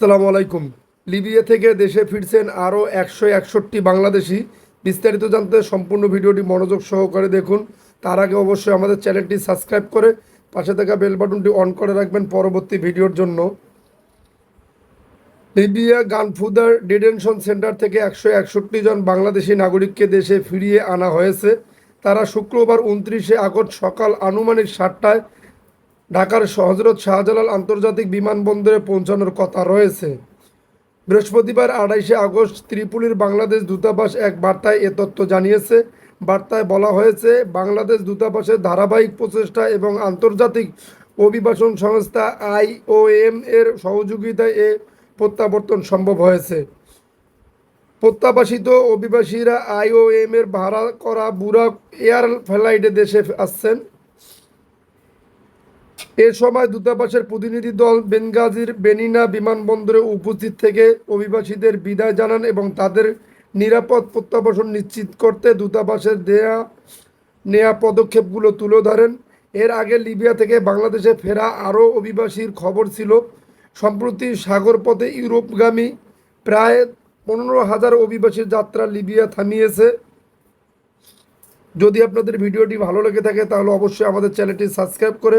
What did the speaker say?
আসসালামু আলাইকুম। লিবিয়া থেকে দেশে ফিরছেন আরও একশো একষট্টি বাংলাদেশি। বিস্তারিত জানতে সম্পূর্ণ ভিডিওটি মনোযোগ সহকারে দেখুন। তার আগে অবশ্যই আমাদের চ্যানেলটি সাবস্ক্রাইব করে পাশে থাকা বেল বাটনটি অন করে রাখবেন পরবর্তী ভিডিওর জন্য। লিবিয়া গানফুদার ডিটেনশন সেন্টার থেকে একশো একষট্টি জন বাংলাদেশি নাগরিককে দেশে ফিরিয়ে আনা হয়েছে। তারা শুক্রবার উনত্রিশে আগস্ট সকাল আনুমানিক সাতটায় ঢাকার হজরত শাহজালাল আন্তর্জাতিক বিমানবন্দরে পৌঁছানোর কথা রয়েছে। বৃহস্পতিবার আড়াইশে আগস্ট ত্রিপুলির বাংলাদেশ দূতাবাস এক বার্তায় এ তথ্য জানিয়েছে। বার্তায় বলা হয়েছে, বাংলাদেশ দূতাবাসের ধারাবাহিক প্রচেষ্টা এবং আন্তর্জাতিক অভিবাসন সংস্থা আইওএম এর সহযোগিতায় এ প্রত্যাবর্তন সম্ভব হয়েছে। প্রত্যাবাসিত অভিবাসীরা আইওএম এর ভাড়া করা বুরাক এয়ার ফ্লাইটে দেশে আসছেন। এ সময় দূতাবাসের প্রতিনিধি দল বেনগাজির বেনিনা বিমানবন্দরে উপস্থিত থেকে অভিবাসীদের বিদায় জানান এবং তাদের নিরাপদ প্রত্যাবাসন নিশ্চিত করতে দূতাবাসের দেয়া, নেয়া পদক্ষেপগুলো তুলে ধরেন। এর আগে লিবিয়া থেকে বাংলাদেশে ফেরা আরও অভিবাসীর খবর ছিল। সম্প্রতি সাগরপথে ইউরোপগামী প্রায় পনেরো হাজার অভিবাসীর যাত্রা লিবিয়া থামিয়েছে। যদি আপনাদের ভিডিওটি ভালো লেগে থাকে, তাহলে অবশ্যই আমাদের চ্যানেলটি সাবস্ক্রাইব করে